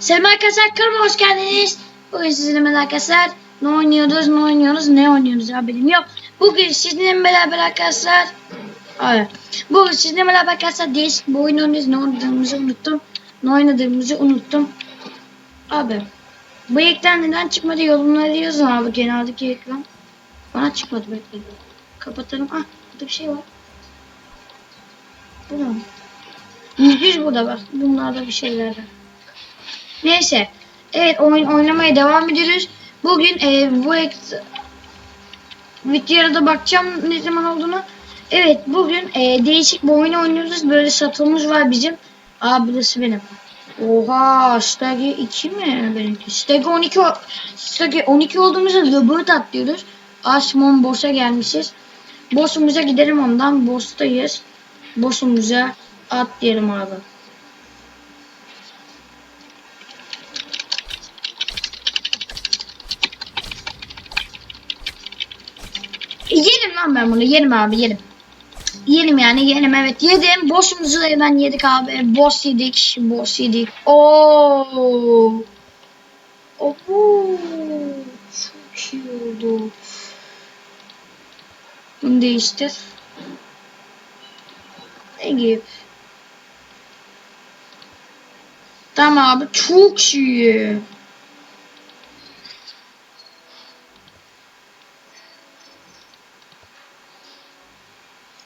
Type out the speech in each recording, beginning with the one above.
Selam arkadaşlar kanalıma hoş geldiniz. Bugün sizinle arkadaşlar ne oynuyoruz ne oynuyoruz ne oynuyoruz haberim yok. Bugün sizinle beraber arkadaşlar Hayır. Bugün sizinle beraber arkadaşlar değişik bir oyun oynuyoruz. Ne oynadığımızı unuttum. Ne oynadığımızı unuttum. Abi bu ekran neden çıkmadı yorumlara yazın abi geneldeki ekran. Bana çıkmadı bekle. Kapatalım. Ah burada bir şey var. Bu mu? Yüz burada var. Bunlarda bir şeyler var. Neyse. Evet oyun oynamaya devam ediyoruz. Bugün e, ex- videoya da bakacağım ne zaman olduğunu. Evet bugün e, değişik bir oyun oynuyoruz. Böyle satılmış var bizim. Aa burası benim. Oha Stagi 2 mi benimki? Stagi 12 o- Stagi 12 olduğumuzda Robert atlıyoruz. Asmon boss'a gelmişiz. Boss'umuza gidelim ondan. Boss'tayız. Boss'umuza atlayalım abi. Yerim ben bunu. Yerim abi yerim. Yerim yani yerim evet yedim. Boss'umuzu da ben yedik abi. Boss yedik. Boss yedik. Oo. Oo. Çok iyi oldu. Bunu değiştir. Ne gibi? Tamam abi çok iyi.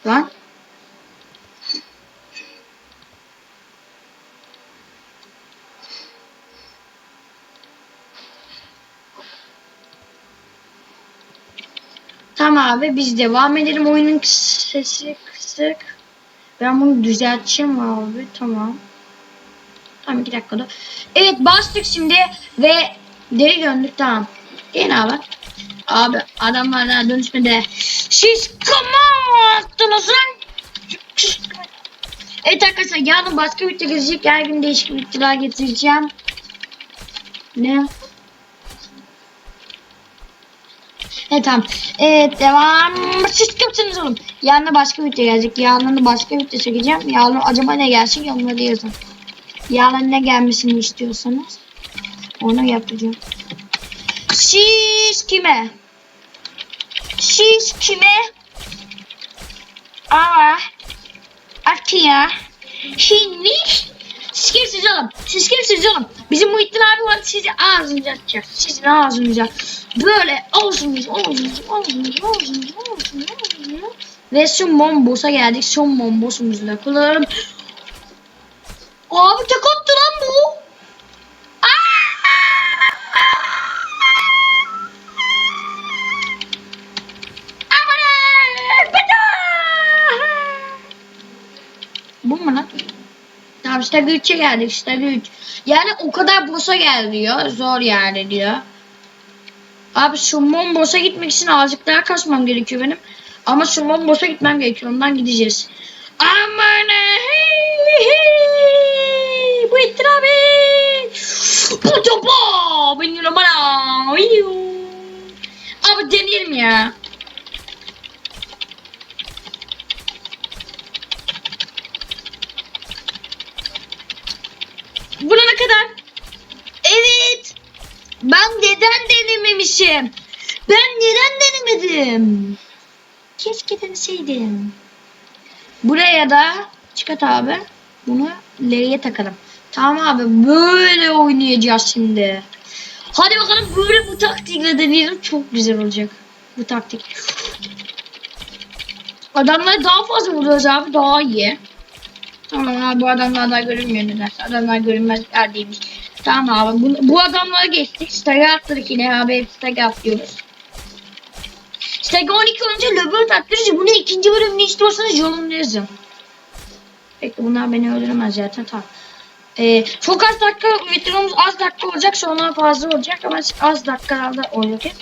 Lan. Tamam abi biz devam edelim. Oyunun sesi kısık. Ben bunu düzelteceğim abi. Tamam. Tamam iki dakikada. Evet bastık şimdi ve geri döndük tamam. Gelin abi. Abi adamlar daha dönüşmedi. Siz Evet arkadaşlar yarın başka bir gelecek. Her gün değişik bir videolar getireceğim. Ne? Evet tamam. Evet devam. Siz kimsiniz oğlum? Yarın başka video gelecek. Yarın da başka video çekeceğim. Yarın acaba ne gelecek yorumlara yazın. Yarın ne gelmesini istiyorsanız onu yapacağım. Siz kime? Siz kime? Aa, Akya. Şimdi siz kimsiniz oğlum? Siz kimsiniz oğlum? Bizim Muhittin abi var sizi ağzınıza atacak. Sizin ağzınıza. Böyle ağzınız, ağzınız, ağzınız, ağzınız, ağzınız, ağzınız. Ve son bombos'a geldik. Son bombosumuzu da kullanalım. Abi tek attı lan bu. Tamam işte 3'e geldik işte 3. Yani o kadar boss'a gel diyor. Zor yani diyor. Abi summon boss'a gitmek için azıcık daha kasmam gerekiyor benim. Ama summon boss'a gitmem gerekiyor. Ondan gideceğiz. Aman hey hey. Bu ittir abi. Bu topa. Benim bana. Abi deneyelim ya. Buna ne kadar? Evet. Ben neden denememişim? Ben neden denemedim? Keşke deneseydim. Buraya da çıkart abi. Bunu L'ye takalım. Tamam abi böyle oynayacağız şimdi. Hadi bakalım böyle bu taktikle deneyelim. Çok güzel olacak. Bu taktik. Adamlar daha fazla vuruyoruz abi daha iyi. Tamam abi bu adamlar daha görünmüyor nedense. Adamlar görünmez yerdeymiş. Tamam abi bu, bu adamları geçtik. Stag'a atladık yine abi. Hep Stag'a atlıyoruz. Stag'a 12 önce Löbert atlıyoruz. Bunu ikinci bölümünü istiyorsanız yorumlara yazın. Peki bunlar beni öldüremez zaten tamam. Ee, çok az dakika videomuz az dakika olacak sonra fazla olacak ama az dakikalarda olacak.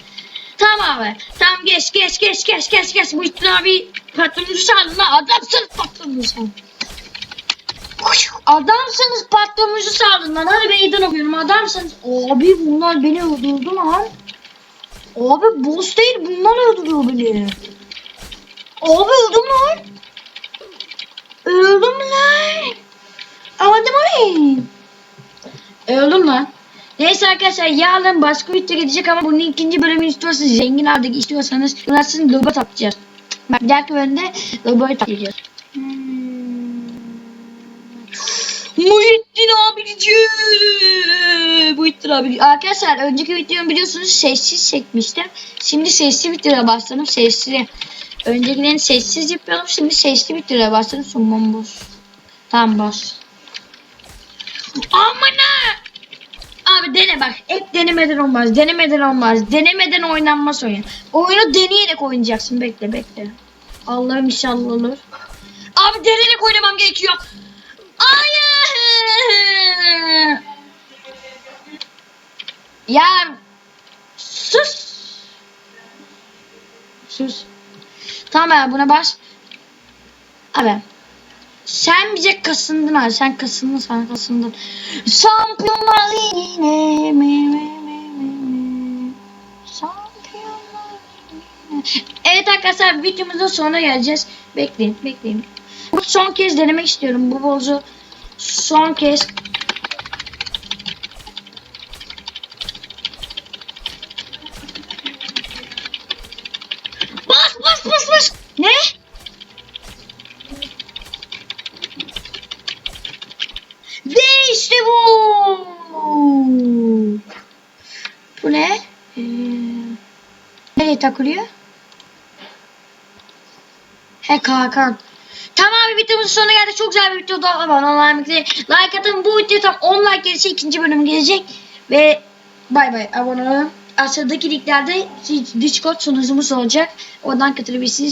Tamam abi. Tamam geç geç geç geç geç geç. Bu abi patronunuzu sağladın ha. Adamsınız patronunuzu sağladın. Adamsınız patronunuzu sağladın lan. Hadi meydan okuyorum adamsınız. Abi bunlar beni öldürdü lan. Abi boss değil bunlar öldürüyor beni. Abi öldüm lan. Öldüm lan. Abi. Öldüm lan. Neyse arkadaşlar yarın başka video gidecek ama bunun ikinci bölümünü istiyorsanız zengin artık istiyorsanız burasını robot atacağız. Bak diğer bölümde robot atacağız. Muhittin abici. Muhittin abici. Arkadaşlar önceki videomu biliyorsunuz sessiz çekmiştim. Şimdi sesli videoya başladım. Sesli. Öncekilerini sessiz yapıyordum. Şimdi sesli videoya başladım. Son boş. Tamam boş. Amına! Abi dene bak. Hep denemeden olmaz. Denemeden olmaz. Denemeden oynanmaz oyun. Oyunu deneyerek oynayacaksın. Bekle bekle. Allah'ım inşallah olur. Abi deneyerek oynamam gerekiyor. Hayır. Ya sus. Sus. Tamam abi buna bas. Abi. Sen bize kasındın abi. Sen kasındın sen kasındın. Şampiyonlar Ligi'ne mi mi mi mi. Şampiyonlar Ligi'ne. Evet arkadaşlar videomuzun sonuna geleceğiz. Bekleyin bekleyin. Bu son kez denemek istiyorum. Bu bozu son kez Bas bas bas bas. Ne? Ve işte bu. Bu ne? Ee, nereye takılıyor? He Hakan. Tamam abi videomuzun sonuna geldik. Çok güzel bir video daha var. Online like atın. Bu video tam 10 like gelirse ikinci bölüm gelecek. Ve bay bay abone olun. Aşağıdaki linklerde Discord sunucumuz olacak. Oradan katılabilirsiniz.